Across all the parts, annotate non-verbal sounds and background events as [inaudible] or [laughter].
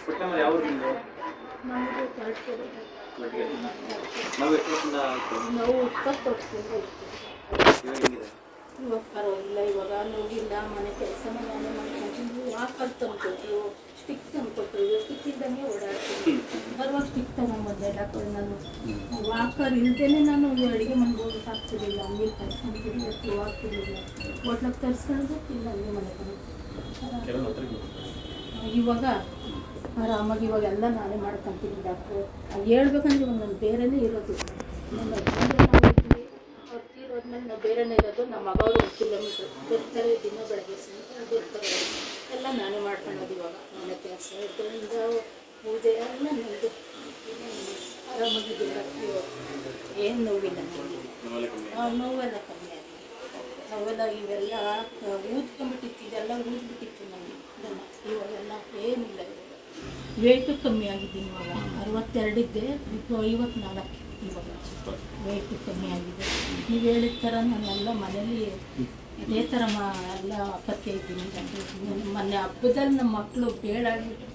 ಪುಟ್ಟಮ್ಮ ಯಾವ ನಾವು ಎಷ್ಟು ವರ್ಷದಿಂದ ಆಯ್ತು ನಾವು ಇಪ್ಪತ್ತು ವರ್ಷದಿಂದ ಇರ್ತೀವಿ ಇವಾಗ ಹೆಂಗಿದೆ ಇವಾಗ ಪರವಾಗಿಲ್ಲ ಇವಾಗ ನೋಡಿಲ್ಲ ಮನೆ ಕೆಲಸನ ನಾನೇ ಮಾಡ್ಕೊಂತೀನಿ ವಾಕರ್ ತಂದ್ಕೊಟ್ರು ಸ್ಟಿಕ್ ತಂದ್ಕೊಟ್ರು ಸ್ಟಿಕ್ ಇದ್ದಂಗೆ ಓಡಾಡ್ತೀನಿ ಬರುವಾಗ ಸ್ಟಿಕ್ ತಗೊಂಡ್ಬಂದೆ ಡಾಕ್ಟರ್ ನಾನು ವಾಕರ್ ಇಲ್ದೇನೆ ನಾನು ಅಡುಗೆ ಮನೆಗೆ ಹೋಗಕ್ಕೆ ಆಗ್ತಿರ್ಲಿಲ್ಲ ಹಂಗೆ ಕರ್ಸ್ಕೊಂತೀನಿ ಎತ್ತು ಆಗ್ತಿರ್ಲಿಲ್ಲ ಹೋಟ್ಲಕ್ಕೆ ತರಿಸ್ಕೊಂಡು ಇಲ್ಲ ಹಂಗೆ ಮನೆ ಇವಾಗ ಆರಾಮಾಗಿ ಇವಾಗೆಲ್ಲ ನಾನೇ ಮಾಡ್ಕೊಂತೀನಿ ಡಾಕ್ಟ್ರು. ಹೇಳ್ಬೇಕಂದ್ರೆ ಇವಾಗ ನನ್ನ ಬೇರೆನೇ ಇರೋದು. ಇದ್ವಿ ಅವ್ರು ತೀರೋದ್ಮೇಲೆ ನಾವು ಬೇರೆನೇ ಇರೋದು. ನಮ್ಮ ಮಗವರು ಕಿಲೋಮೀಟ್ರ್ ಬರ್ತಾರೆ, ದಿನ ಬೆಳಗ್ಗೆ ಸಾಯಂಕಾಲ ಬರ್ತಾರೆ. ಎಲ್ಲ ನಾನೇ ಮಾಡ್ಕೊಳ್ಳೋದು ಇವಾಗ. ಮನೆ ಕೆಲಸ ಇದರಿಂದ ಪೂಜೆ ಎಲ್ಲ ನಂದು ಆರಾಮಾಗಿ ಡಾಕ್ಟ್ರು? ಏನು ನೋವಿಲ್ಲ ನನಗೆ ನೋವೆಲ್ಲ ಕಮ್ಮಿ ಆಗಿದೆ. ನೋವೆಲ್ಲ ಇವೆಲ್ಲ ಊದ್ಕೊಂಡ್ಬಿಟ್ಟಿತ್ತು ಇದೆಲ್ಲ ಊದ್ಬಿಟ್ಟಿತ್ತು ನನಗೆ ಇವಾಗೆಲ್ಲ ಏನಿಲ್ಲ. ವೆಯ್ಟು ಕಮ್ಮಿ ಆಗಿದ್ದೀನಿ ಇವಾಗ. ಅರವತ್ತೆರಡಿದ್ದೆ ಇಪ್ಪ ಐವತ್ನಾಲ್ಕು ಇವಾಗ. ವೆಯ್ಟು ಕಮ್ಮಿ ಆಗಿದೆ. ನೀವು ಹೇಳಿದ ಥರ ನಾನೆಲ್ಲ ಮನೇಲಿ ಇದೇ ಥರ ಮಾ ಎಲ್ಲ ಹಬ್ಬಕ್ಕೆ ಇದ್ದೀನಿ. ಮೊನ್ನೆ ಹಬ್ಬದಲ್ಲಿ ನಮ್ಮ ಮಕ್ಕಳು ಬೇಡಾಗಿಬಿಟ್ಟು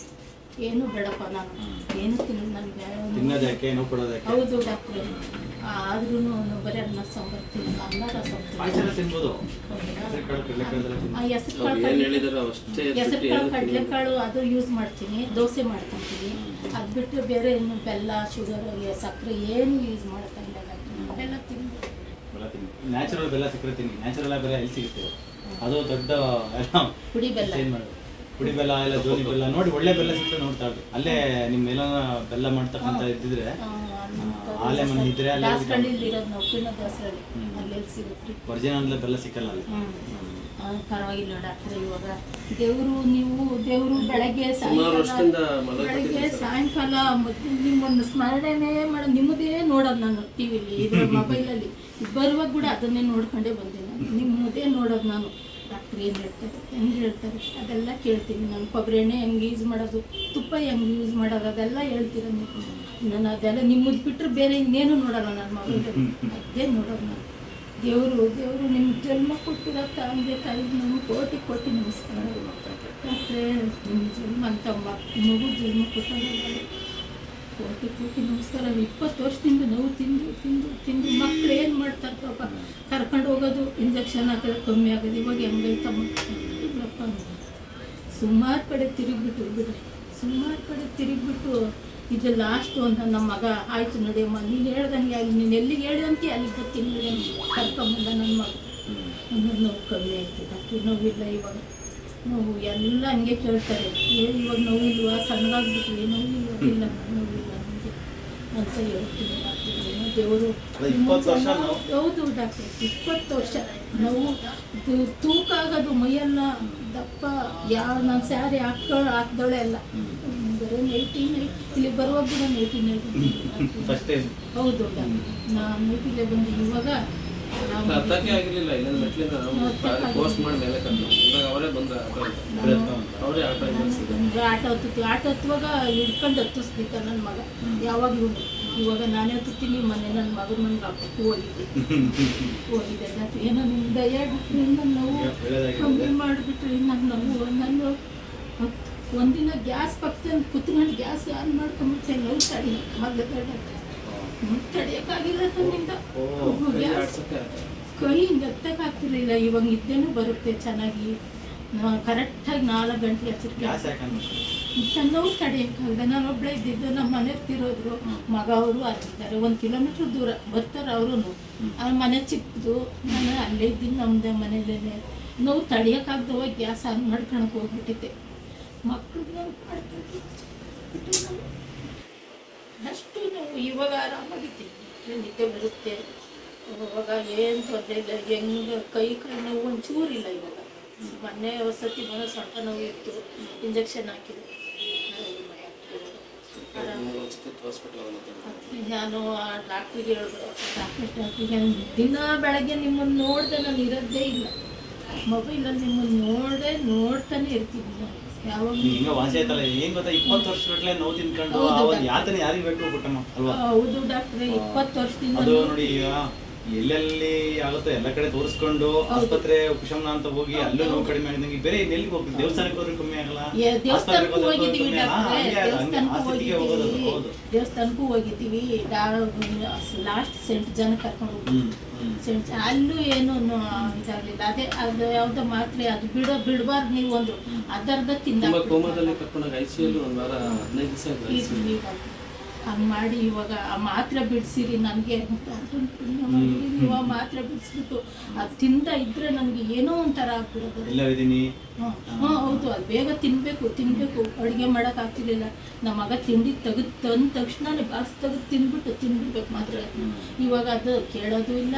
ಏನು ಬೇಡಪ್ಪ ನಾನು. ಏನು ತಿನ್ನ ನನಗೆ. ಹೌದು ಡಾಕ್ಟ್ರೆ. ಆದ್ರೂ ಬರೀ ಅನ್ನ ಸಾಂಬಾರು ತಿನ್ನಲ್ಲ ಅನ್ನ ರಸ ಕಡಲೆಕಾಳು ಅದು ಯೂಸ್ ಮಾಡ್ತೀನಿ ದೋಸೆ ಮಾಡ್ತೀನಿ ಅದು ಬಿಟ್ಟು ಬೇರೆ ಏನು ಬೆಲ್ಲ ಶುಗರ್ ಸಕ್ಕರೆ ಏನು ಯೂಸ್ ಮಾಡ್ತಾ ಇಲ್ಲ ಬೆಲ್ಲ ತಿನ್ನಿ ನ್ಯಾಚುರಲ್ ಬೆಲ್ಲ ಸಕ್ಕರೆ ತಿನ್ನಿ. ನ್ಯಾಚುರಲ್ ಬೆಲ್ಲ ಎಲ್ಲಿ ಸಿಗುತ್ತೆ ಅದು ದೊಡ್ಡ ಎಲ್ಲ ಪುಡಿ ಬೆಲ್ಲ. ಏನು ಮಾಡೋದು. ಪುಡಿ ಬೆಲ್ಲ ಎಲ್ಲ ಜೋನಿ ಬೆಲ್ಲ ನೋಡಿ ಒಳ್ಳೆ ಬೆಲ್ಲ ಸಿಕ್ಕರೆ ನೋಡ್ತಾ ಇರ್ರಿ ಅಲ್ಲೇ ನಿಮ್ಮ ಎಲ್ಲ ಬೆಲ್ಲ ಮಾಡ್ತಕ್ಕಂಥ ಇದ್ದಿದ್ರೆ ಇದ್ರೆ ಇರೋದು ನಾವು ದಾಸರಳ್ಳಿ ಸಿಗುತ್ತೆ ಒರಿಜಿನಲ್ ಬೆಲ್ಲ ಸಿಕ್ಕಲ್ಲ ಅಲ್ಲಿ. ಹ್ಞೂ ಪರವಾಗಿಲ್ಲ ಡಾಕ್ಟ್ರೆ ಇವಾಗ ದೇವರು ನೀವು ದೇವರು ಬೆಳಗ್ಗೆ ಸಾಯಂಕಾಲ ಬೆಳಗ್ಗೆ ಸಾಯಂಕಾಲ ನಿಮ್ಮನ್ನು ಸ್ಮರಣೆನೇ ಮಾಡೋ ನಿಮ್ಮದೇ ನೋಡೋದು ನಾನು ಟಿವಿಲಿ ವಿಲಿ ಅಲ್ಲಿ [laughs] ಮೊಬೈಲಲ್ಲಿ. ಬರುವಾಗ ಕೂಡ ಅದನ್ನೇ ನೋಡ್ಕೊಂಡೇ ಬಂದೆ ನಾನು. ನಿಮ್ಮದೇ ನೋಡೋದು ನಾನು. ಡಾಕ್ಟ್ರ್ ಏನು ಹೇಳ್ತಾರೆ ಹೆಂಗೆ ಹೇಳ್ತಾರೆ ಅದೆಲ್ಲ ಕೇಳ್ತೀನಿ ನಾನು. ಕೊಬ್ಬರಿ ಎಣ್ಣೆ ಹೆಂಗೆ ಯೂಸ್ ಮಾಡೋದು ತುಪ್ಪ ಹೆಂಗೆ ಯೂಸ್ ಮಾಡೋದು ಅದೆಲ್ಲ ಹೇಳ್ತೀರ ನೀವು? ನಾನು ಅದೆಲ್ಲ ನಿಮ್ಮದು ಬಿಟ್ಟರೆ ಬೇರೆ ಇನ್ನೇನು ನೋಡೋಲ್ಲ ನನ್ನ ಮಗಳಿಗೆ ಅದೇ ನೋಡೋದು ನಾನು. ದೇವರು ದೇವರು ನಿಮ್ಮ ಜನ್ಮ ಕೊಟ್ಟಿರೋ ತಂದೆ ತಾಯಿ ನಮಗೆ ಕೋಟಿ ಕೋಟಿ ನಮಸ್ಕಾರ. ಮತ್ತೆ ನಿಮ್ಮ ಜನ್ಮ ಅಂತ ಮಗು ಜನ್ಮ ಕೊಟ್ಟಾಗ ಕೋಟಿ ಕೋಟಿ ನಮಸ್ಕಾರ. ಇಪ್ಪತ್ತು ವರ್ಷದಿಂದ ನೋವು ತಿಂದು ತಿಂದು ತಿಂದು ಮಕ್ಕಳು ಏನು ಮಾಡ್ತಾರೆ ಪಾಪ? ಕರ್ಕೊಂಡು ಹೋಗೋದು ಇಂಜೆಕ್ಷನ್ ಹಾಕಿದ್ರೆ ಕಮ್ಮಿ ಆಗೋದು. ಇವಾಗ ಹೆಂಗೈತಮ್ಮ? ಇಲ್ಲಪ್ಪ. ಸುಮಾರು ಕಡೆ ತಿರುಗಿಬಿಟ್ಟು ಬಿಡ್ರಿ. ಸುಮಾರು ಕಡೆ ತಿರುಗಿಬಿಟ್ಟು ಇದು ಲಾಸ್ಟು ಅಂತ ನಮ್ಮ ಮಗ ಆಯ್ತು ನಡೆಯಮ್ಮ ನೀನು ಹೇಳ್ದಂಗೆ ಆಗಿ ನೀನು ಎಲ್ಲಿಗೆ ಹೇಳಿದಂತೆ ಅಲ್ಲಿಗೆ ಗೊತ್ತಿಲ್ಲ ಕರ್ಕೊಂಬಂದ ನನ್ನ ಮಗ. ಅಂದ್ರೆ ನೋವು ಕಮ್ಮಿ ಆಯ್ತು ಡಾಕ್ಟ್ರ್ ನೋವಿಲ್ಲ ಇವಾಗ. ನೋವು ಎಲ್ಲ ಹಂಗೆ ಕೇಳ್ತಾರೆ. ಏ ಇವಾಗ ನೋವಿಲ್ವಾ? ಸಣ್ಣದಾಗ್ಬಿಟ್ವಿ ನೋವಿಲ್ಲ ಇಲ್ಲ ನೋವಿಲ್ಲ ನನಗೆ ಅಂತ ಹೇಳ್ತೀನಿ ಡಾಕ್ಟ್ರ್. ದೇವರು. ಹೌದು ಡಾಕ್ಟರ್ ಇಪ್ಪತ್ತು ವರ್ಷ ನೋವು ತೂಕ ಆಗೋದು ಮೈಯೆಲ್ಲ. ದಪ್ಪ ಯಾರು ನಾನು ಸ್ಯಾರಿ ಹಾಕೋ ಹಾಕ್ದವಳೆ ಅಲ್ಲ. ಬರೀ ನೈಟಿ ಇಲ್ಲಿ ಬರುವಾಗ ಕೂಡ ನೈಟಿನ ಹೌದು ನಾನು ನೈಟಿಲೆ ಬಂದು ಇವಾಗ ನಾವು ಆಗಿರಲಿಲ್ಲ ಇಲ್ಲ ಇಲ್ಲೊಂದು ಮೆಟ್ಲಿಂದ ನಾವು ಪೋಸ್ಟ್ ಮಾಡಿ ಮೇಲೆ ಕರ್ದು. ಇವಾಗ ಅವರೇ ಬಂದ ಆಟೋ. ಅವರೇ ಆಟೋ ಆಟೋ ಹತ್ತುವಾಗ ಹಿಡ್ಕೊಂಡು ಹತ್ತಿಸ್ಬೇಕ ನನ್ನ ಮಗ. ಯಾವಾಗ ಇವನು ಇವಾಗ ನಾನೇ ತುತ್ತೀನಿ ಮನೆ ನನ್ನ ಮಗನ ನನ್ಗೆ ಹಬ್ಬಕ್ಕೆ ಹೋಗಿದ್ದೆ. ಹೋಗಿದೆ ಏನೋ ನಿಮ್ಮ ದಯ ನನ್ನ ನೋವು ಕಮ್ಮಿ ಮಾಡಿಬಿಟ್ರಿ ನನ್ನ ನೋವು ನನ್ನ ಒಂದಿನ ಗ್ಯಾಸ್ ಪಕ್ಕದಲ್ಲಿ ಕುತ್ಕೊಂಡು ಗ್ಯಾಸ್ ಆನ್ ಮಾಡ್ಕೊಂಬಿಟ್ಟೆ ನೋವು ತಡಿಯಕ್ಕಾಗಲ್ಲ ಡಾಕ್ಟ್ರ್ ತಡಿಯೋಕ್ಕಾಗಿಲ್ಲ ತನ್ನಿಂದ ಗ್ಯಾಸ್ ಕೈಯಿಂದ ಎತ್ತಕ್ಕಾಗ್ತಿರ್ಲಿಲ್ಲ. ಇವಾಗ ನಿದ್ದೆನೂ ಬರುತ್ತೆ ಚೆನ್ನಾಗಿ. ಕರೆಕ್ಟಾಗಿ ನಾಲ್ಕು ಗಂಟೆ ಹಚ್ಚಿರ್ಕೆ ನೋವು ತಡೆಯೋಕ್ಕಾಗಲ್ಲ ನಾನು ಒಬ್ಬಳೇ ಇದ್ದಿದ್ದು ನಮ್ಮ ಮನೆ ತಿರೋದ್ರು ಮಗ ಅವರು ಅಲ್ಲಿದ್ದಾರೆ ಒಂದು ಕಿಲೋಮೀಟ್ರ್ ದೂರ ಬರ್ತಾರೆ ಅವರು ಅವ್ರ ಮನೆ ಚಿಕ್ಕದು ನಾನು ಅಲ್ಲೇ ಇದ್ದೀನಿ ನಮ್ಮದೇ ಮನೇಲೇ ನೋವು ಹೋಗಿ ಗ್ಯಾಸ್ ಆನ್ ಮಾಡ್ಕೊಳಕ್ಕೆ ಹೋಗ್ಬಿಟ್ಟಿದ್ದೆ. ಮಕ್ಕಳು ಅಷ್ಟು ನಾವು ಇವಾಗ ಆರಾಮಾಗಿದ್ದೀವಿ ನಿದ್ದೆ ಬರುತ್ತೆ. ಇವಾಗ ಏನು ತೊಂದರೆ ಇಲ್ಲ ಹೆಂಗೆ ಕೈ ಕೈ ನೋವು ಒಂಚೂರಿಲ್ಲ ಇವಾಗ. ಮೊನ್ನೆ ಸತಿ ಬಂದು ಸ್ವಲ್ಪ ನೋವು ಇತ್ತು ಇಂಜೆಕ್ಷನ್ ಹೋಗೋಣ ನಾನು ಆ ಡಾಕ್ಟ್ರಿಗೆ ಹೇಳಿದ್ರು ಡಾಕ್ಟ್ರ್ ಡಾಕ್ಟ್ರಿಗೆ ದಿನ ಬೆಳಗ್ಗೆ ನಿಮ್ಮನ್ನು ನೋಡ್ದೆ ನಾನು ಇರೋದೇ ಇಲ್ಲ. ಮೊಬೈಲಲ್ಲಿ ನಿಮ್ಮನ್ನು ನೋಡದೆ ನೋಡ್ತಾನೆ ಇರ್ತೀನಿ ನಾನು. ಹಿಂಗ ವಾಸಿ ಆಯ್ತಲ್ಲ ಏನ್ ಗೊತ್ತಾ ಇಪ್ಪತ್ತು ವರ್ಷ ಗಟ್ಲೆ ನೋವು ತಿನ್ಕೊಂಡು ಯಾತನೆ ಯಾರಿಗೆ ಬೇಕು ಬಿಟ್ಟಮ್ಮ ಹೌದು ಡಾಕ್ಟ್ರೆ ಇಪ್ಪತ್ತು ವರ್ಷದಿಂದ ನೋಡಿ ಈಗ ಎಲ್ಲೆಲ್ಲಿ ಆಗುತ್ತೆ? ಎಲ್ಲ ಕಡೆ ತೋರಿಸ್ಕೊಂಡು ಆಸ್ಪತ್ರೆ ಉಪಶಮನ ಅಂತ ಹೋಗಿ ಅಲ್ಲೂ ನೋವು ಕಡಿಮೆ ಆಗಿದಂಗೆ ಬೇರೆ ಎಲ್ಲಿಗೆ ಹೋಗ್ತೀವಿ ದೇವಸ್ಥಾನಕ್ಕೆ ಹೋದ್ರೆ ಕಮ್ಮಿ ಆಗಲ್ಲ? ದೇವಸ್ಥಾನಕ್ಕೂ ಹೋಗಿದ್ದೀವಿ ಹಂಗೆ ಹಂಗೆ ದೇವಸ್ಥಾನಕ್ಕೂ ಲಾಸ್ಟ್ ಸೆಂಟ್ ಜನ ಕರ್ಕೊಂಡು ಹ್ಮ್ ಸೆಂಟ್ ಅಲ್ಲೂ ಏನು ಇದಾಗಲಿಲ್ಲ. ಅದೇ ಅದು ಯಾವ್ದೋ ಮಾತ್ರೆ ಅದು ಬಿಡೋ ಬಿಡಬಾರ್ದು ನೀವು ಒಂದು ಅದರ್ಧ ತಿಂದ ತುಂಬಾ ಕೋಮದಲ್ಲಿ ಕರ್ಕೊಂಡಾಗ ಐ ಸಿ ಒಂದು ವಾರ ಹದಿನೈದು ದಿವಸ. ಹಂಗ್ ಮಾಡಿ ಇವಾಗ ಆ ಮಾತ್ರೆ ಬಿಡಿಸಿರಿ ನನಗೆ ನೀವು ಆ ಮಾತ್ರೆ ಬಿಡಿಸ್ಬಿಟ್ಟು ಅದು ತಿಂದ ಇದ್ರೆ ನನಗೆ ಏನೋ ಒಂಥರ ಆಗ್ಬಿಡೋದು. ಹ್ಮ್, ಹೌದು. ಅದು ಬೇಗ ತಿನ್ಬೇಕು ತಿನ್ಬೇಕು. ಅಡುಗೆ ಮಾಡಕ್ ಆಗ್ತಿರ್ಲಿಲ್ಲ. ನಮ್ಮ ಮಗ ತಿಂಡಿ ತೆಗೆದು ತಂದ ತಕ್ಷಣ ಬಾಕ್ಸ್ ತೆಗೆದು ತಿನ್ಬಿಟ್ಟು ತಿನ್ಬಿಡ್ಬೇಕು ಮಾತ್ರೆ. ಇವಾಗ ಅದು ಕೇಳೋದು ಇಲ್ಲ.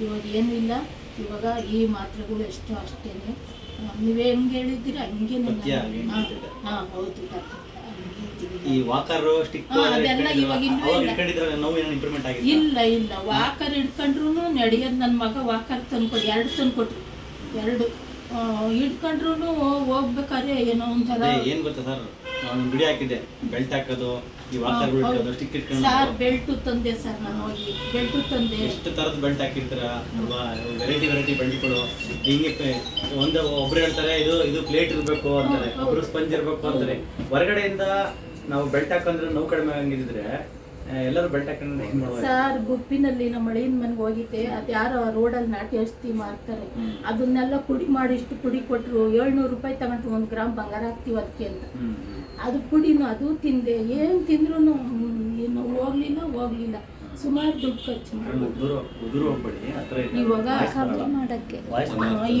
ಇವಾಗ ಏನು ಇಲ್ಲ. ಇವಾಗ ಈ ಮಾತ್ರೆಗಳು ಎಷ್ಟು ಅಷ್ಟೇನೆ. ನೀವೇ ಹೆಂಗೆ ಹೇಳಿದ್ದೀರಾ? ಹಂಗೆ. ಹಾಂ ಹೌದು ಡಾಕ್ಟ್ರೆ. ಈ. ವಾಕರ್ ಸ್ಟಿಕ್ ಅದೆಲ್ಲ ಇವಾಗ ಅವಾಗ ಇಲ್ಲ. ಇಟ್ಕೊಂಡಿದ್ರೆ ನೋವು ಏನೋ ಇಂಪ್ರೂವ್ಮೆಂಟ್ ಆಗಿದೆ ಇಲ್ಲ ಇಲ್ಲ. ವಾಕರ್ ಹಿಡ್ಕೊಂಡ್ರು ನಡೆಯೋದು ನನ್ನ ಮಗ ವಾಕರ್ ತಂದ್ಕೊಡಿ. ಎರಡು ತಂದ್ಕೊಟ್ರು. ಎರಡು. ಇಡ್ಕೊಂಡ್ರು ಹಿಡ್ಕೊಂಡ್ರು ಹೋಗ್ಬೇಕಾದ್ರೆ ಏನೋ ಒಂಥರ ಏನ್ ಗೊತ್ತಾ ಸರ್? ನಾನು ಗುಡಿ ಹಾಕಿದ್ದೆ. ಬೆಲ್ಟ್ ಹಾಕೋದು ಈ ವಾಕರ್ ಬಿಡ್ಕೋದು ಸ್ಟಿಕ್ ಇಟ್ಕೊಂಡು ಸರ್ ಬೆಲ್ಟು ತಂದೆ ಸರ್ ನಾನು ಹೋಗಿ. ಬೆಲ್ಟು ತಂದೆ. ಎಷ್ಟು ತರದ ಬೆಲ್ಟ್ ಹಾಕಿರ್ತೀರ? ಅಲ್ವಾ? ವೆರೈಟಿ ವೆರೈಟಿ ಬೆಲ್ಟ್ಗಳು ಹಿಂಗೆ ಒಂದು ಒಬ್ರು ಹೇಳ್ತಾರೆ ಇದು ಇದು ಪ್ಲೇಟ್ ಇರಬೇಕು ಅಂತಾರೆ. ಒಬ್ರು ಸ್ಪಂಜ್ ಇರ್ಬೇಕು ಅಂತಾರೆ. ಹೊರಗಡೆಯಿಂದ ನಾವು ಬೆಲ್ಟ್ ಹಾಕಂದ್ರೆ ನೋವು ಕಡಿಮೆ ಆಗಿದ್ರೆ ಎಲ್ಲರೂ ಬೆಲ್ಟ್ ಹಾಕೊಂಡ್ರೆ ಹೆಂಗ್ ಸರ್ ಗುಪ್ಪಿನಲ್ಲಿ ನಮ್ಮ ಮಳೆಯಿಂದ ಮನೆಗೆ ಹೋಗಿದ್ದೆ ಅದು ಯಾರೋ ರೋಡಲ್ಲಿ ನಾಟಿ ಔಷಧಿ ಮಾರ್ತಾರೆ. ಅದನ್ನೆಲ್ಲ ಪುಡಿ ಮಾಡಿ ಇಷ್ಟು ಪುಡಿ ಕೊಟ್ಟರು ಏಳ್ನೂರು ರೂಪಾಯಿ ತಗೊಂಡು ಒಂದು ಗ್ರಾಮ್ ಬಂಗಾರ ಹಾಕ್ತೀವಿ ಅದಕ್ಕೆ ಅಂತ. ಅದು ಪುಡಿನೂ ಅದು ತಿಂದೆ. ಏನು ತಿಂದ್ರೂ ಏನು ಹೋಗ್ಲಿಲ್ಲ ಹೋಗ್ಲಿಲ್ಲ. ಸುಮಾರು ದುಡ್ಡು ಖರ್ಚು ಇವಾಗ. ಮಾಡಕ್ಕೆ.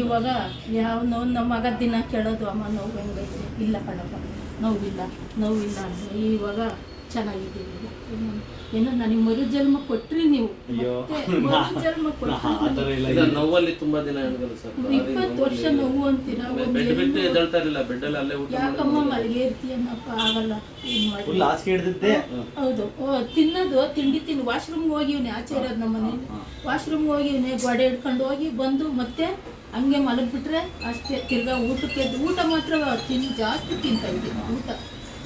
ಇವಾಗ ಯಾವ ನೋವು ನಮ್ಮ ಮಗ ದಿನ ಕೇಳೋದು ಅಮ್ಮ ನೋವು ಹೆಂಗೈತೆ? ಇಲ್ಲ ಕಣಪ್ಪ. ನೋವಿಲ್ಲ ನೋವಿಲ್ಲ ಅಂತ. ಇವಾಗ ಚೆನ್ನಾಗಿದ್ದೀವಿ. ಏನು- ನನಗೆ ಮರು ಜನ್ಮ ಕೊಟ್ರಿ ನೀವು. ಮರು ಜನ್ಮ [laughs] ಕೊಟ್ರಿ ನೋವಲ್ಲಿ ತುಂಬಾ ದಿನ ಇಪ್ಪತ್ತು ವರ್ಷ ನೋವು ಅಂತೀರಾ? ಬೆಡ್ ಬಿಟ್ಟು ಎಲ್ಲಿ ಎದ್ದೇಳ್ತಾ ಇರಲಿಲ್ಲ. ಬೆಡ್ ಅಲ್ಲಿ ಅಲ್ಲೇ ಊಟ ಯಾಕಮ್ಮ ಮಲಗೆ ಇರ್ತೀಯನ್ನಪ್ಪ ಆಗಲ್ಲ. ಫುಲ್ ಹಾಸಿಗೆ ಹಿಡಿದಿದ್ದೆ. ಹೌದು. ಓ, ತಿನ್ನೋದು ತಿಂಡಿ ತಿಂದು ವಾಶ್ರೂಮ್ಗೆ ಹೋಗಿವ್ನೆ ಆಚೆ ಇರೋದು ನಮ್ಮ ಮನೇಲಿ ವಾಶ್ರೂಮ್ಗೆ ಹೋಗಿವ್ನೆ ಗೋಡೆ ಹಿಡ್ಕೊಂಡು ಹೋಗಿ ಬಂದು ಮತ್ತೆ ಹಂಗೆ ಮಲಗಿಬಿಟ್ರೆ ಅಷ್ಟೇ ತಿರ್ಗಾ ಊಟಕ್ಕೆ ಊಟ ಮಾತ್ರ ತಿನ್ ಜಾಸ್ತಿ ತಿಂತ ಇದ್ದೀನಿ ಊಟ.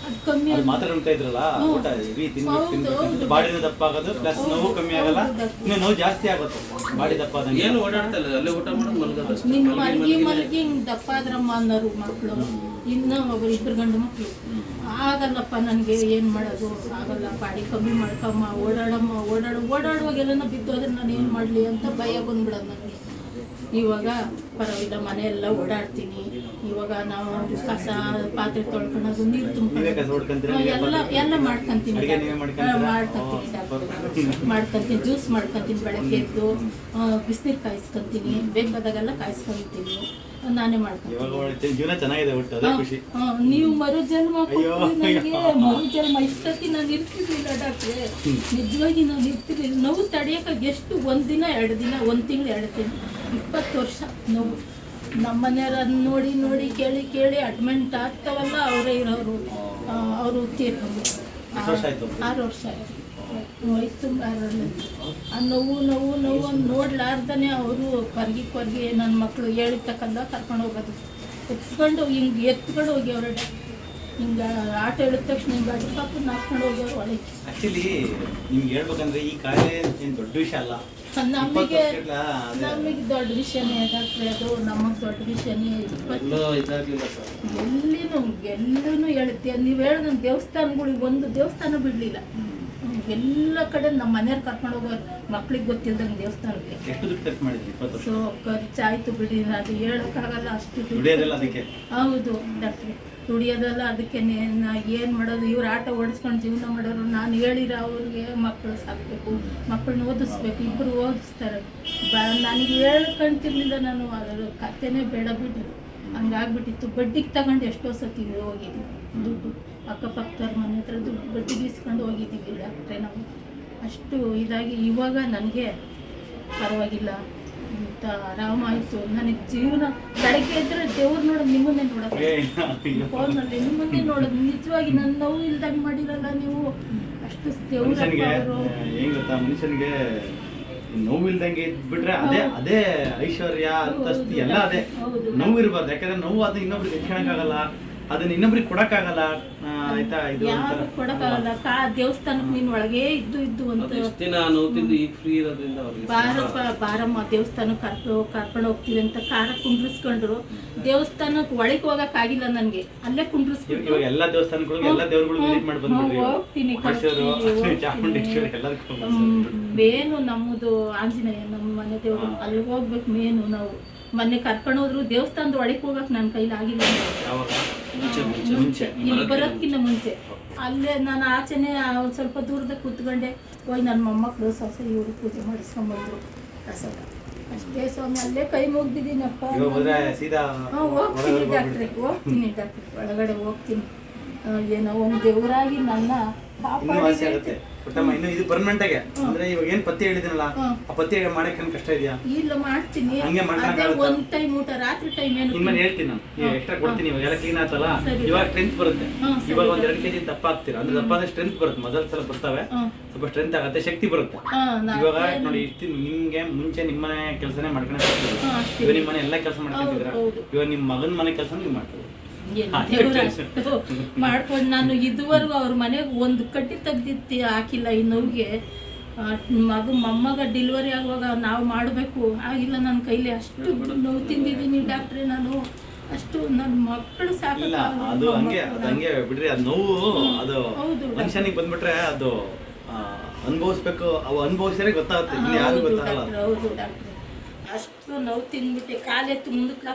ಅದು ಕಮ್ಮಿ ಅದು ಮಾತ್ರ ನುಂಗ್ತಾ ಇದ್ರಲ್ಲ ಊಟ ಇರಿ ತಿನ್ಬೇಕು ತಿನ್ಬೇಕು ಬಾಡಿನ ದಪ್ಪ ಆಗೋದು ಪ್ಲಸ್ ನೋವು ಕಮ್ಮಿ ಆಗಲ್ಲ. ಇನ್ನು ನೋವು ಜಾಸ್ತಿ ಆಗುತ್ತೆ. ಬಾಡಿ ದಪ್ಪ ಆದಂಗೆ ಏನು ಓಡಾಡ್ತಾ ಇಲ್ಲ ಅಲ್ಲೇ ಊಟ ಮಾಡೋದು ಮಲ್ಗೋದು ಅಷ್ಟೇ. ನಿನ್ನ ಮಲಗಿ ಮಲಗಿ. ಹಿಂಗೆ ದಪ್ಪ ಆದ್ರಮ್ಮ ಅನ್ನೋರು ಮಕ್ಕಳು ಇನ್ನು ಒಬ್ಬರು ಇಬ್ಬರು ಗಂಡು ಮಕ್ಕಳು ಆಗಲ್ಲಪ್ಪ ನನಗೆ ಏನು ಮಾಡೋದು? ಆಗಲ್ಲ ಬಾಡಿ ಕಮ್ಮಿ ಮಾಡ್ಕಮ್ಮ ಓಡಾಡಮ್ಮ ಓಡಾಡು ಓಡಾಡುವಾಗೆಲ್ಲ ಬಿದ್ದೋದ್ರೆ ನಾನು ಏನು ಮಾಡಲಿ ಅಂತ ಭಯ ಬಂದ್ಬಿಡೋದು ನನಗೆ ಇವಾಗ ಪರವಾಗಿಲ್ಲ ಎಲ್ಲ ಓಡಾಡ್ತೀನಿ. ಇವಾಗ ನಾವು ಕಸ ಪಾತ್ರೆ ತೊಳ್ಕೊಳೋದು ನೀರು ತುಂಬ್ಕೊಳ್ಳೋದು ಎಲ್ಲ ಎಲ್ಲ ಮಾಡ್ಕೊಂತೀನಿ ಮಾಡ್ಕೊಂತೀನಿ. ಮಾಡ್ಕೊಂತೀನಿ ಜ್ಯೂಸ್ ಮಾಡ್ಕೊಂತೀನಿ ಬೆಳಗ್ಗೆ ಎದ್ದು. ಬಿಸಿನೀರು ಕಾಯಿಸ್ಕೊಂತೀನಿ. ಬೇಕಾದಾಗೆಲ್ಲ ಕಾಯಿಸ್ಕೊಂತೀನಿ ನಾನೇ ಮಾಡ್ತೀನಿ ನೀವು ಮರುಜನ್ಮ ನನಗೆ ಮರು ಜನ್ಮ ಇಷ್ಟೊತ್ತಿ ನಾನು ಇರ್ತಿರ್ಲಿಲ್ಲ ಡಾಕ್ಟ್ರೆ. ನಿಜವಾಗಿ ನಾನು ಇರ್ತಿರ್ಲಿಲ್ಲ. ನೋವು ತಡೆಯೋಕೆ ಎಷ್ಟು ಒಂದು ದಿನ ಎರಡು ದಿನ ಒಂದು ತಿಂಗಳು ಎರಡು ತಿಂಗಳು. ಇಪ್ಪತ್ತು ವರ್ಷ. ನೋವು ನಮ್ಮ ಮನೆಯವ್ರು ಅದನ್ನ ನೋಡಿ ನೋಡಿ ಕೇಳಿ ಕೇಳಿ ಅಡ್ಮೆಂಟ್ ಆಗ್ತಾವಲ್ಲ ಅವರೇ ಇರೋರು. ಅವರು ತೀರ್ಕೊಂಡು ಎಷ್ಟು ವರ್ಷ ಆಯ್ತು? ಆರು ವರ್ಷ ಆಯ್ತು. ವಯಸ್ಸು ಆರಲ್ಲಿ ಆ ನೋವು ನೋವು ನೋವು ಅಂತ ನೋಡ್ಲಾರ್ದನೆ ಅವರು ಕೊರ್ಗಿ ಕೊರ್ಗಿ ನನ್ನ ಮಕ್ಕಳು ಹೇಳಿರ್ತಕ್ಕಂಥ ತಕ್ಕಂದ ಕರ್ಕೊಂಡು ಹೋಗೋದು. ಎತ್ಕೊಂಡು ಹಿಂಗೆ ಎತ್ಕೊಂಡು ಅವರಡೆ ಹಿಂಗೆ ಆಟ ಹೇಳಿದ ತಕ್ಷಣ ಹಿಂಗೆ ಅಡ್ಡ ಹಾಕ್ಕೊಂಡು ಹೋಗ್ಯವ್ರು ಒಳಗೆ. ಆಕ್ಚುಲಿ ನಿಮ್ಗೆ ಹೇಳ್ಬೇಕಂದ್ರೆ ಈ ಕಾಯಿಲೆ ಏನು ದೊಡ್ಡ ವಿಷಯ ಅಲ್ಲ. ನಮಗೆ ನಮಗೆ ದೊಡ್ಡ ವಿಷಯನೇ ಡಾಕ್ಟ್ರೆ ಅದು ನಮಗೆ ದೊಡ್ಡ ವಿಷಯನೇ ಎಲ್ಲಿನೂ ಎಲ್ಲೂ ಹೇಳ್ತೀಯ ನೀವು ಹೇಳಿದ ದೇವಸ್ಥಾನಗಳಿಗೆ ಒಂದು ದೇವಸ್ಥಾನ ಬಿಡಲಿಲ್ಲ. ಎಲ್ಲ ಕಡೆ ನಮ್ಮ ಮನೆಯವ್ರು ಕರ್ಕೊಂಡು ಹೋಗೋರು ಮಕ್ಳಿಗೆ ಗೊತ್ತಿಲ್ದಂಗೆ ದೇವಸ್ಥಾನಕ್ಕೆ. ಎಷ್ಟು ದುಡ್ಡು ಖರ್ಚು ಮಾಡಿದ್ರಿ? ಇಪ್ಪತ್ತು ಸೊ ಖರ್ಚಾಯ್ತು ಬಿಡಿ ಅದು ಹೇಳೋಕ್ಕಾಗಲ್ಲ ಅಷ್ಟು ದುಡ್ಡು. ದುಡಿಯೋದಿಲ್ಲ ಅದಕ್ಕೆ? ಹೌದು ಡಾಕ್ಟ್ರಿ. ದುಡಿಯೋದಲ್ಲ ಅದಕ್ಕೆ ಏನು ಮಾಡೋದು? ಇವ್ರು ಆಟ ಓಡಿಸ್ಕೊಂಡು ಜೀವನ ಮಾಡೋರು. ನಾನು ಹೇಳಿರೋ ಅವ್ರಿಗೆ ಮಕ್ಕಳು ಸಾಕಬೇಕು ಮಕ್ಕಳನ್ನ ಓದಿಸ್ಬೇಕು ಇಬ್ಬರು ಓದಿಸ್ತಾರೆ. ಬ ನನಗೆ ಹೇಳ್ಕೊಂತಿರ್ಲಿಲ್ಲ ನಾನು ಅದರ ಕಥೆನೇ ಬೇಡ ಬಿಡ್ರಿ ಹಂಗಾಗ್ಬಿಟ್ಟಿತ್ತು. ಬಡ್ಡಿಗೆ ತಗೊಂಡು ಎಷ್ಟೋ ಸತಿ ಹೋಗಿದ್ದೀವಿ ದುಡ್ಡು. ಅಕ್ಕಪಕ್ಕದವ್ರ ಮನೆ ಹತ್ರ ದುಡ್ಡು ಬಟ್ಟೆ ಬೀಸ್ಕೊಂಡು ಹೋಗಿದ್ದೀವಿ ಡಾಕ್ಟ್ರೆ ನಾವು. ಅಷ್ಟು ಇದಾಗಿ ಇವಾಗ ನನಗೆ ಪರವಾಗಿಲ್ಲ. ಅಂತ ಆರಾಮಾಯಿತು ನನಗೆ ಜೀವನ ಬೆಳಗ್ಗೆ ಇದ್ರೆ ದೇವ್ರು ನೋಡೋದು ನಿಮ್ಮನ್ನೇ ನೋಡೋದು. ಫೋನಲ್ಲಿ ನಿಮ್ಮನ್ನೇ ನೋಡೋದು. ನಿಜವಾಗಿ ನನ್ನ ನೋವು ಇಲ್ದಂಗೆ ಮಾಡಿರಲ್ಲ ನೀವು? ಅಷ್ಟು ದೇವ್ರು ಏನ್ ಗೊತ್ತಾ? ಮನುಷ್ಯನಿಗೆ ನೋವಿಲ್ದಂಗೆ ಇದ್ಬಿಟ್ರೆ ಅದೇ ಅದೇ ಐಶ್ವರ್ಯ ಅಂತಸ್ತಿ ಎಲ್ಲ ಅದೇ. ನೋವು ಇರಬಾರ್ದು ಯಾಕಂದ್ರೆ ನೋವು ಅದು ಇನ್ನೊಬ್ರಿಗೆ ಎತ್ಕೊಳಕ್ಕಾಗಲ್ಲ ಅದನ್ನ ಇನ್ನೊಬ್ರಿಗೆ ಕೊಡಕ್ಕಾಗಲ್ಲ ಆಗಲ್ಲ ಆಯ್ತಾ ಇದು ಯಾರು ಕೊಡಕ್ಕಾಗಲ್ಲ. ಕಾ ದೇವಸ್ಥಾನಕ್ಕೆ ನೀನ್ ಒಳಗೆ ಇದ್ದು ಇದ್ದು ಅಂತ ಅದು ಎಷ್ಟು ದಿನ ನೋವು ಈಗ ಫ್ರೀ ಇರೋದ್ರಿಂದ ಅವ್ರಿಗೆ ಬಾರಪ್ಪ ಬಾರಮ್ಮ ದೇವಸ್ಥಾನಕ್ಕೆ ಕರ್ಕೊ ಕರ್ಕೊಂಡು ಹೋಗ್ತೀವಿ ಅಂತ ಕಾರ ಕುಂಡ್ರಿಸ್ಕೊಂಡ್ರು. ದೇವಸ್ಥಾನಕ್ಕೆ ಒಳಗೆ ಹೋಗಕ್ ಆಗಿಲ್ಲ ನನ್ಗೆ. ಅಲ್ಲೇ ಕುಂಡ್ರಿಸ್ಕೊಂಡು ಇವಾಗ ಎಲ್ಲಾ ದೇವಸ್ಥಾನಗಳಿಗೆ ಎಲ್ಲಾ ದೇವ್ರುಗಳು ವಿಸಿಟ್ ಮಾಡಿ ಬಂದ್ಬಿಡ್ರಿ ಹ್ಮ್, ಹೋಗ್ತೀನಿ, ಮೈಸೂರು [laughs] ಹೋಗ್ತೀನಿ, ಚಾಮುಂಡೇಶ್ವರಿ ಎಲ್ಲದಕ್ಕೂ ಮೇನು ನಮ್ಮದು ಆಂಜನೇಯ ನಮ್ಮ ಮನೆ ದೇವ್ರು. ಅಲ್ಲಿ ಹೋಗ್ಬೇಕು ಮೇನು ನಾವು. ಮೊನ್ನೆ ಕರ್ಕೊಂಡು ಹೋದ್ರು ದೇವಸ್ಥಾನದ ಒಳಗೆ ಹೋಗಕ್ ನನ್ನ ಕೈಲಿ ಆಗಿಲ್ಲ ಇಲ್ಲಿ ಬರೋಕ್ಕಿಂತ ಮುಂಚೆ. ಅಲ್ಲೇ ನಾನು ಆಚೆನೆ ಒಂದು ಸ್ವಲ್ಪ ದೂರದ ಕೂತ್ಕೊಂಡೆ. ಹೋಗಿ ನನ್ನ ಮೊಮ್ಮಕ್ಕಳು ಸೊಸೆ ಇವರು ಪೂಜೆ ಮಾಡಿಸ್ಕೊಂಡ್ಬಂದ್ರು ಪ್ರಸಾದ. ಅಷ್ಟೇ ಸ್ವಾಮಿ ಅಲ್ಲೇ ಕೈ ಮುಗ್ದಿದ್ದೀನಪ್ಪ. ಹಾ, ಹೋಗ್ತೀನಿ ಡಾಕ್ಟ್ರೆ ಹೋಗ್ತೀನಿ ಡಾಕ್ಟ್ರೆ. ಒಳಗಡೆ ಹೋಗ್ತೀನಿ. ಏನೋ ಒಂದು ದೇವರಾಗಿ ನನ್ನ ಇನ್ನೂ ವಾಸಿ ಪುಟ್ಟಮ್ಮ ಇನ್ನು ಇದು ಪರ್ಮನೆಂಟ್ ಆಗಿ. ಅಂದ್ರೆ ಇವಾಗ ಏನ್ ಪತ್ತೆ ಹೇಳಿದಿನಲ್ಲ ಆ ಪತ್ತೆ ಮಾಡಕ್ಕೆ ಏನ್ ಕಷ್ಟ ಇದೆಯಾ? ಇಲ್ಲ ಮಾಡ್ತೀನಿ. ಹಂಗೆ ಮಾಡ್ಕೊಂಡ್ ಅದೇ ಆಗುತ್ತಾ? ಒಂದ್ ಟೈಮ್ ಊಟ ರಾತ್ರಿ ಟೈಮ್ ಏನು ಇನ್ಮೇಲೆ ಹೇಳ್ತೀನಿ ನಾನು. ಈಗ ಎಕ್ಸ್ಟ್ರಾ ಕೊಡ್ತೀನಿ ಇವಾಗ ಎಲ್ಲ ಕ್ಲೀನ್ ಆತಲ್ಲ? ಇವಾಗ ಸ್ಟ್ರೆಂತ್ ಬರುತ್ತೆ. ಇವಾಗ ಒಂದ್ ಎರಡು ಕೆಜಿ ದಪ್ಪ ಆಗ್ತೀರಾ ಅಂದ್ರೆ ದಪ್ಪ ಅಂದ್ರೆ ಸ್ಟ್ರೆಂತ್ ಬರುತ್ತೆ ಮೊದಲ ಸಲ ಬರ್ತವೆ. ಸ್ವಲ್ಪ ಸ್ಟ್ರೆಂತ್ ಆಗುತ್ತೆ ಶಕ್ತಿ ಬರುತ್ತೆ. ಇವಾಗ ನೋಡಿ ಇಷ್ಟು ನಿಮ್ಗೆ ಮುಂಚೆ ನಿಮ್ಮನೆ ಕೆಲಸನೇ ಮಾಡ್ಕೊಂಡು. ಇವಾಗ ನಿಮ್ಮನೆ ಎಲ್ಲ ಕೆಲಸ ಮಾಡ್ಕೊಂತಿದ್ರ. ಇವಾಗ ನಿಮ್ಮ ಮಗನ ಮನೆ ಕೆಲಸ ನೀವು ಮಾಡ್ತೀವಿ ಮಾಡ್ಕೊಂಡು ನಾನು ಇದುವರೆಗೂ ಅವ್ರ ಮನೆಗೆ ಒಂದು ಕಟ್ಟಿ ತೆಗ್ದಿತ್ತಿ ಹಾಕಿಲ್ಲ ಈ ನೋವಿಗೆ. ಮಗು ಮೊಮ್ಮಗ ಡೆಲಿವರಿ ಆಗುವಾಗ ನಾವು ಮಾಡಬೇಕು. ಆಗಿಲ್ಲ ನನ್ನ ಕೈಲಿ ಅಷ್ಟು ನೋವು ತಿಂದಿದ್ದೀನಿ ಡಾಕ್ಟ್ರೆ ನಾನು. ಅಷ್ಟು ನನ್ನ ಮಕ್ಕಳು ಸಾಕಿಲ್ಲ ಅದು ಹಂಗೆ ಅದು ಹಂಗೆ ಬಿಡ್ರಿ ಅದು ನೋವು ಅದು. ಮನುಷ್ಯನಿಗೆ ಬಂದ್ಬಿಟ್ರೆ ಅದು ಅನುಭವಿಸ್ಬೇಕು ಅವು ಅನುಭವಿಸಿದ್ರೆ ಗೊತ್ತಾಗುತ್ತೆ ಯಾರು ಗೊತ್ತಾಗಲ್ಲ. ಹೌದು ಡಾಕ್ಟ್ರೆ ಅಷ್ಟು ನೋವು ತಿಂದ್ಬಿಟ್ಟೆ ಕಾಲೆತ್ತು ಮುಂದಕ್ಕೆ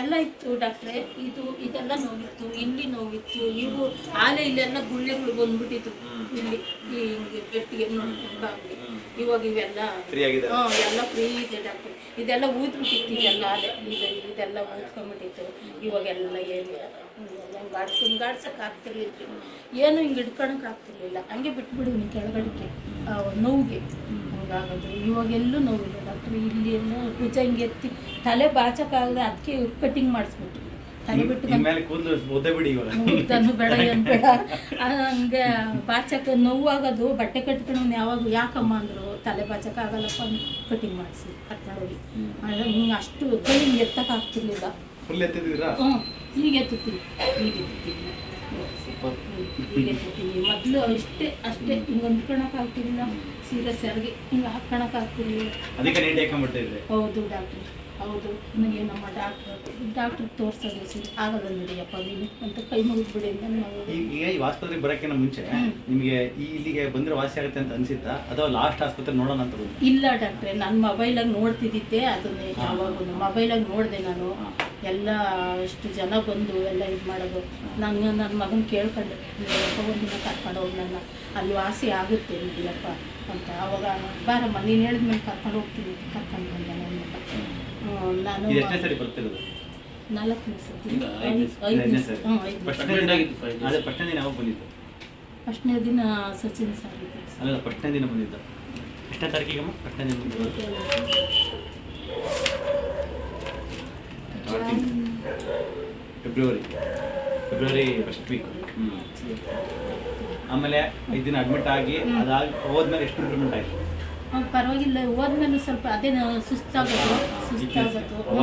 ಎಲ್ಲ ಇತ್ತು ಡಾಕ್ಟ್ರೆ. ಇದು ಇದೆಲ್ಲ ನೋವಿತ್ತು ಇಲ್ಲಿ ನೋವಿತ್ತು. ಇವು ಆಲೆ ಇಲ್ಲೆಲ್ಲ ಗುಳ್ಳೆಗಳು ಬಂದ್ಬಿಟ್ಟಿತ್ತು. ಇಲ್ಲಿ ಈ ಹಿಂಗೆ ಗಟ್ಟಿಗೆ ನೋಡ್ಕೊಂಡಾಗ್ಲಿ ಇವಾಗ ಇವೆಲ್ಲ ಹಾ ಎಲ್ಲ ಫ್ರೀ ಇದೆ ಡಾಕ್ಟ್ರೆ. ಇದೆಲ್ಲ ಊದ್ಬಿಟ್ಟಿತ್ತು ಇದೆಲ್ಲ ಆಲೆ. ಈಗ ಇದೆಲ್ಲ ಊದ್ಕೊಂಡ್ಬಿಟ್ಟಿತ್ತು. ಇವಾಗೆಲ್ಲ ಏನು ಎಲ್ಲ ಗಾಡ್ಸ್ಕೊಂಡು ಗಾಡ್ಸಕ್ಕೆ ಆಗ್ತಿರ್ಲಿಲ್ಲ ಏನು ಹಿಂಗೆ ಹಿಡ್ಕೊಳಕ್ಕೆ ಆಗ್ತಿರ್ಲಿಲ್ಲ. ಹಂಗೆ ಬಿಟ್ಬಿಡು ನೀನು ಕೆಳಗಡೆಗೆ ನೋವಿಗೆ. ಹಂಗಾಗೋದು ಇವಾಗೆಲ್ಲೂ ನೋವಿಲ್ಲ ಡಾಕ್ಟ್ರು ಇಲ್ಲಿ ಎಲ್ಲ ಭುಜ ಹಿಂಗೆ ಎತ್ತಿ ತಲೆ ಬಾಚಕ್ಕಾಗದೆ ಅದಕ್ಕೆ ಕಟಿಂಗ್ ಮಾಡಿಸ್ಬಿಟ್ಟು ತಲೆ ಬಿಟ್ಟು ಒದ್ದೆ ಬಿಡಿ ಏನು ಬೇಡ. ಹಂಗೆ ಬಾಚಕ ನೋವಾಗೋದು ಬಟ್ಟೆ ಕಟ್ಕೊಂಡು ಯಾವಾಗ ಯಾಕಮ್ಮ ಅಂದರು ತಲೆ ಬಾಚಕ ಆಗಲ್ಲಪ್ಪ ಕಟಿಂಗ್ ಮಾಡಿಸಿ ಕರ್ಕೊಂಡೋಗಿ ಹಿಂಗೆ. ಅಷ್ಟು ಹಿಂಗೆ ಎತ್ತಕ್ಕೆ ಆಗ್ತಿರ್ಲಿಲ್ಲ ಫುಲ್ ಎತ್ತಿದ್ದೀರಾ? ಹ್ಞೂ ಈಗ ಎತ್ತುತ್ತೀನಿ ಈಗ ಎತ್ತುತ್ತೀನಿ ಈಗ ಎತ್ತುತ್ತೀನಿ ಮೊದಲು ಅಷ್ಟೇ ಅಷ್ಟೇ. ಹಿಂಗೆ ಹೊಂದ್ಕೊಳಕ್ ಆಗ್ತಿರ್ಲಿಲ್ಲ ಸೀರೆ ಸೆರಗಿ ಹಿಂಗೆ ಹಾಕ್ಕೊಳಕ್ ಆಗ್ತಿರ್ಲಿಲ್ಲ. ಅದಕ್ಕೆ ನೀಟ್ ಹೌದು ಡಾಕ್ಟ್ರ್ ಹೌದು ನನಗೆ ನಮ್ಮ ಡಾಕ್ಟ್ರ್ ಡಾಕ್ಟ್ರ್ ತೋರಿಸೋದು ಸರಿ ಆಗಲ್ಲ ನಡಿಯಪ್ಪ ನೀನು ಅಂತ ಕೈ ಮುಗಿದ್ಬಿಡಿ ಅಂತ ನಾವು ಈಗ ಈ ಆಸ್ಪತ್ರೆಗೆ ಬರೋಕ್ಕಿಂತ ಮುಂಚೆ ನಿಮಗೆ ಈ ಇಲ್ಲಿಗೆ ಬಂದ್ರೆ ವಾಸಿ ಆಗುತ್ತೆ ಅಂತ ಅನ್ಸಿತ್ತಾ? ಅಥವಾ ಲಾಸ್ಟ್ ಆಸ್ಪತ್ರೆ ನೋಡೋಣ ಅಂತ ಇಲ್ಲ ಡಾಕ್ಟ್ರೆ ನಾನು ಮೊಬೈಲಾಗ ನೋಡ್ತಿದ್ದಿದ್ದೆ ಅದನ್ನೇ ಯಾವಾಗ ಮೊಬೈಲಾಗ ನೋಡಿದೆ ನಾನು. ಎಲ್ಲ ಇಷ್ಟು ಜನ ಬಂದು ಎಲ್ಲ ಇದು ಮಾಡೋದು. ನಾನು ನನ್ನ ಮಗನ ಕೇಳ್ಕೊಂಡೆ ನೀವಪ್ಪ ಒಂದಿನ ಕರ್ಕೊಂಡು ಹೋಗಿ ನನ್ನ. ಅಲ್ಲಿ ವಾಸಿ ಆಗುತ್ತೆ ಇದೆಯಪ್ಪ ಅಂತ. ಅವಾಗ ಬಾರಮ್ಮ ನೀನು ಹೇಳಿದ್ಮೇಲೆ ಕರ್ಕೊಂಡು ಹೋಗ್ತೀನಿ ಕರ್ಕೊಂಡು ಬಂದ ನನ್ನ ಮಗ. ನಾನು ನಾಲ್ಕನೇ ಸತಿ. ದಿನ ಯಾವಾಗ ಬಂದಿದ್ದು? ಫಸ್ಟ್ನೇ ದಿನ ಸಚಿನ್ ಸರ್. ಅಲ್ಲ ಫಸ್ಟ್ನೇ ದಿನ ಬಂದಿದ್ದ. ಎಷ್ಟನೇ ತಾರೀಕಿಗಮ್ಮ? ಫಸ್ಟ್ನೇ ದಿನ ಬಂದಿದ್ದು. ಫೆಬ್ರವರಿ ಫೆಬ್ರವರಿ ಫಸ್ಟ್ ವೀಕ್ ಆಮೇಲೆ ಐದು ದಿನ ಅಡ್ಮಿಟ್ ಆಗಿ ಅದಾಗಿ ಹೋದ್ಮೇಲೆ ಎಷ್ಟು ಇಂಪ್ರೂವ್ಮೆಂಟ್ ಆಯಿತು? ಪರವಾಗಿಲ್ಲ. ಹೋದ್ಮೇಲೆ ಸ್ವಲ್ಪ ಅದೇ ಸುಸ್ತಾಗೋದು ಸುಸ್ತಾಗೋದು.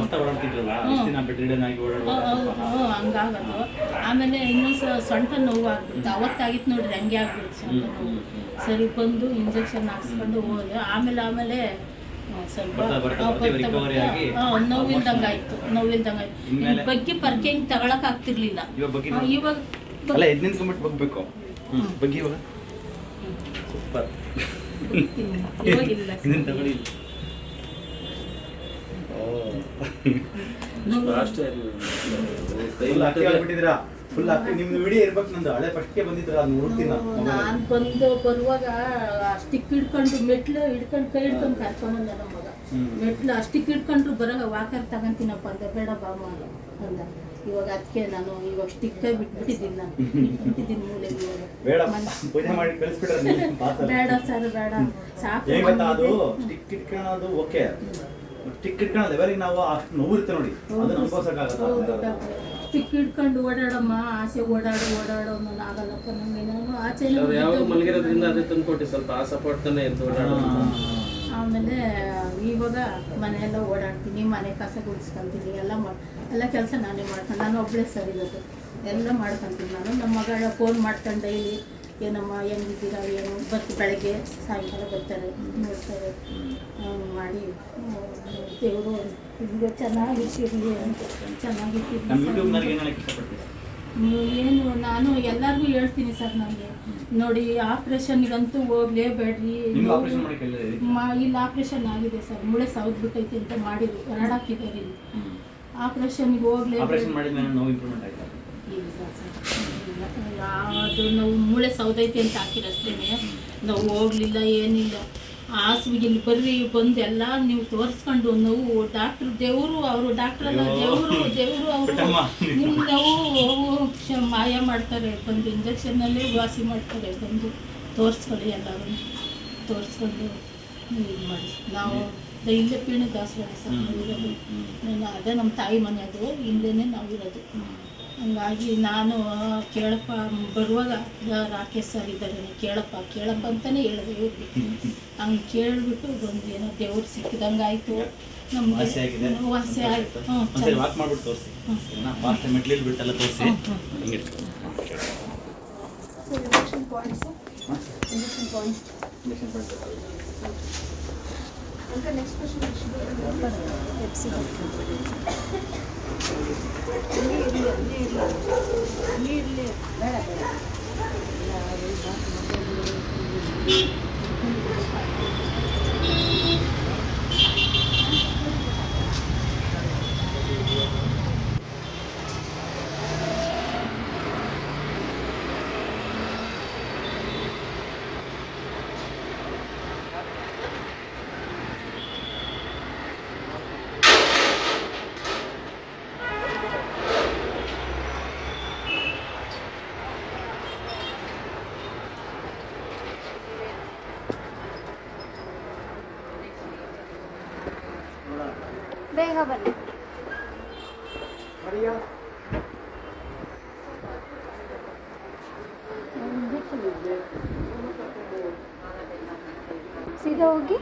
ಹಂಗಾಗೋದು. ಆಮೇಲೆ ಇನ್ನೊಂದು ಸ- ಸೊಂಟ ನೋವು ಆಗ್ಬಿಡ್ತು ಅವತ್ತಾಗಿತ್ತು ನೋಡ್ರಿ ಹಂಗೆ ಆಗ್ಬಿಡ್ತು ಸೊಂಟ ನೋವು. ಸರಿ ಬಂದು ಇಂಜೆಕ್ಷನ್ ಹಾಕ್ಸ್ಕೊಂಡು ಹೋದೆ. ಆಮೇಲೆ ಆಮೇಲೆ ಬರ್ತಾ ಬರ್ತಾ ಹಾ, ಬರ್ತಾ ಬರ್ತಾ recovery ಆಗಿ ನೋವಿಲ್ದಂಗೆ ಆಯ್ತು ನೋವಿಲ್ದಂಗೆ ಆಯ್ತು ಇನ್ಮೇಲೆ? ಬಗ್ಗೆ ಪರ್ಕೆ ಹಿಂಗೆ ತಗೊಳಕ್ ಆಗ್ತಿರ್ಲಿಲ್ಲ. ಇವಾಗ ಬಗ್ಗೆ ಇವಾಗ ಅಲ್ಲ ಎದ್ ನಿಂತ್ಕೊಂಡ್ಬಿಟ್ಟು ಬಗ್ಬೇಕು ಹ್ಮ್. ಬಗ್ಗೆ ಇವಾಗ? ಸೂಪರ್. ಇವಾಗಿಲ್ಲ. ಇದನ್ನ ತಗೊಳ್ಳಿ. ಓ. ಅಷ್ಟೇ. ಕೈ ಫುಲ್ ಆಕ್ಟಿವ್ ಆಗ್ಬಿಟ್ಟಿದ್ದೀರಾ ಫುಲ್ ಆಕ್ಟಿವ್ ನಿಮ್ದು ವಿಡಿಯೋ ಇರ್ಬೇಕು ನಂದು. ಹಳೆ ಫಸ್ಟ್ಗೆ ಬಂದಿದ್ರ ಅದನ್ನ ನೋಡ್ತೀನಿ ನಾನು ನಾನು ಬಂದು ಬರುವಾಗ ಸ್ಟಿಕ್ ಹಿಡ್ಕೊಂಡು ಮೆಟ್ಲು ಹಿಡ್ಕೊಂಡು ಕೈ ಹಿಡ್ಕೊಂಡು ಕರ್ಕೊಂಬಂದ ನಮ್ಮ ಮಗ. ಮೆಟ್ಲು ಸ್ಟಿಕ್ ಹಿಡ್ಕೊಂಡ್ರು ಬರಂಗ ವಾಕರ್ ತಗೊಂತೀನಪ್ಪ ಅಂದೆ ಬೇಡ ಬಾಮ ಅಂದ. ಇವಾಗ ಅದಕ್ಕೆ ನಾನು ಇವಾಗ ಸ್ಟಿಕ್ ಬಿಟ್ಬಿಟ್ಟಿದ್ದೀನಿ ನಾನು. ಬಿಟ್ಟಿದ್ದೀನಿ ಮೂಲೆ ಇವಾಗ. ಬೇಡ ಪೂಜೆ ಮಾಡಿ ಕಳಿಸ್ಬಿಟ್ರೆ ಬೇಡ ಸರ್ ಬೇಡ. ಸಾಕು ಹೇಗೆ ಗೊತ್ತಾ ಅದು? ಸ್ಟಿಕ್ ಇಟ್ಕೊಳ್ಳೋದು ಓಕೆ ಸ್ಟಿಕ್ ಇಟ್ಕೊಳ್ಳೋ ಲೆವೆಲಿಗೆ ನಾವು ಅಷ್ಟು ನೋವು ಇರುತ್ತೆ ನೋಡಿ. ಅದನ್ನ ಹೌದು. ಸ್ಟಿಕ್ ಹಿಡ್ಕೊಂಡು ಓಡಾಡಮ್ಮ ಆಸೆ ಓಡಾಡು ಓಡಾಡು ಅನ್ನೋದು ಆಗಲ್ಲಪ್ಪ ನಾನು ಆಚೆ ಅವ್ರು ಯಾವಾಗ ಮಲಗಿರೋದ್ರಿಂದ ಅದೇ ತಂದ್ಕೊಟ್ಟಿ ಸ್ವಲ್ಪ ಆ ಸಪೋರ್ಟ್ ತಾನೆ ಎದ್ದು ಆಮೇಲೆ ಇವಾಗ ಮನೆಯೆಲ್ಲ ಓಡಾಡ್ತೀನಿ ಮನೆ ಕಸ ಗುಡಿಸ್ಕೊಂತೀನಿ ಎಲ್ಲ ಮಾಡಿ ಎಲ್ಲ ಕೆಲಸ ನಾನೇ ಮಾಡ್ಕೊಂಡು ನಾನು ಒಬ್ಬಳೇ ಸರ್ ಇರೋದು. ಎಲ್ಲ ಮಾಡ್ಕೊಂತೀನಿ ನಾನು. ನಮ್ಮ ಮಗಳ ಫೋನ್ ಮಾಡ್ಕೊಂಡು ಡೈಲಿ ಏನಮ್ಮ ಹೆಂಗಿದ್ದೀರಾ ಏನು? ಬರ್ತು ಬೆಳಗ್ಗೆ ಸಾಯಂಕಾಲ ಬರ್ತಾರೆ ನೋಡ್ತಾರೆ. ಮಾಡಿ. ದೇವರು ನಿಮಗೆ ಚೆನ್ನಾಗಿಟ್ಟಿರಲಿ ಅಂತ ಚೆನ್ನಾಗಿಟ್ಟಿರಲಿ ಏನು ನಾನು ಎಲ್ಲರಿಗೂ ಹೇಳ್ತೀನಿ ಸರ್ ನನಗೆ ನೋಡಿ ಆಪ್ರೇಷನ್ಗಂತೂ ಹೋಗ್ಲೇಬೇಡ್ರಿ. ಇಲ್ಲಿ ಆಪ್ರೇಷನ್ ಆಗಿದೆ ಸರ್. ಮೂಳೆ ಸೌದ್ ಬಿಟ್ಟೈತೆ ಅಂತ ಮಾಡಿದ್ರು. ಎರಡು ಹಾಕಿದ್ದಾರೆ ಇಲ್ಲಿ ಆಪ್ರೇಷನ್ಗೆ ಹೋಗ್ಲೇಬೇಡಿ ಆಪರೇಷನ್ ಮಾಡಿದ್ಮೇಲೆ ನೋವು ಇಂಪ್ರೂವ್ಮೆಂಟ್ ಆಯ್ತಾ? ಇಲ್ಲ ಸರ್ ಇಲ್ಲ. ಅದು ನಾವು ಮೂಳೆ ಸೌದೈತೆ ಅಂತ ಹಾಕಿರಷ್ಟೇನೆ. ನಾವು ಹೋಗ್ಲಿಲ್ಲ ಏನಿಲ್ಲ. ಇಲ್ಲಿ ಬರ್ರಿ ಬಂದು ಎಲ್ಲ ನೀವು ತೋರಿಸ್ಕೊಂಡು ನೋವು. ಡಾಕ್ಟರ್ ದೇವರು ಅವರು ಡಾಕ್ಟರ್. ದೇವರು ದೇವರು ಅವರು. ನಿಮ್ಮ ನೋವು ಮಾಯ ಮಾಡ್ತಾರೆ. ಬಂದು ಇಂಜೆಕ್ಷನ್ನಲ್ಲೇ ವಾಸಿ ಮಾಡ್ತಾರೆ. ಬಂದು ತೋರಿಸ್ಕೊಳ್ಳಿ ಎಲ್ಲರೂ ತೋರಿಸ್ಕೊಂಡು ಇದು ಮಾಡಿ. ನಾವು ಇಲ್ಲೇ ಪೀಣಿ ಇರೋದು. ನಾನು ಅದೇ ನಮ್ಮ ತಾಯಿ ಮನೆ ಅದು. ಇಲ್ಲೇ ನಾವು ಇರೋದು ಹಂಗಾಗಿ ನಾನು ಕೇಳಪ್ಪ ಬರುವಾಗ ರಾಕೆ ರಾಕೇಶ್ ಸರ್ ಇದ್ದಾರೆ ಕೇಳಪ್ಪ ಕೇಳಪ್ಪ ಅಂತಲೇ ಹೇಳಿದೆ ಇವ್ರಿಗೆ ಹಂಗೆ ಕೇಳಿಬಿಟ್ಟು ಬಂದು ಏನೋ ದೇವ್ರು ಸಿಕ್ಕಿದಂಗೆ ಆಯಿತು ನಮಗೆ ವಾಸಿ ಆಯಿತು. ಹ್ಞೂ ವಾಕ್ ಮಾಡ್ಬಿಟ್ಟು ತೋರಿಸಿ. ಮೆಟ್ಲಿಲ್ ಬಿಟ್ಟೆಲ್ಲ ತೋರಿಸಿ. Injection points injection points injection ಕೊಡ್ಬೇಕು ಬೇಗ ಬನ್ನಿ ಸೀದಾ ಹೋಗಿ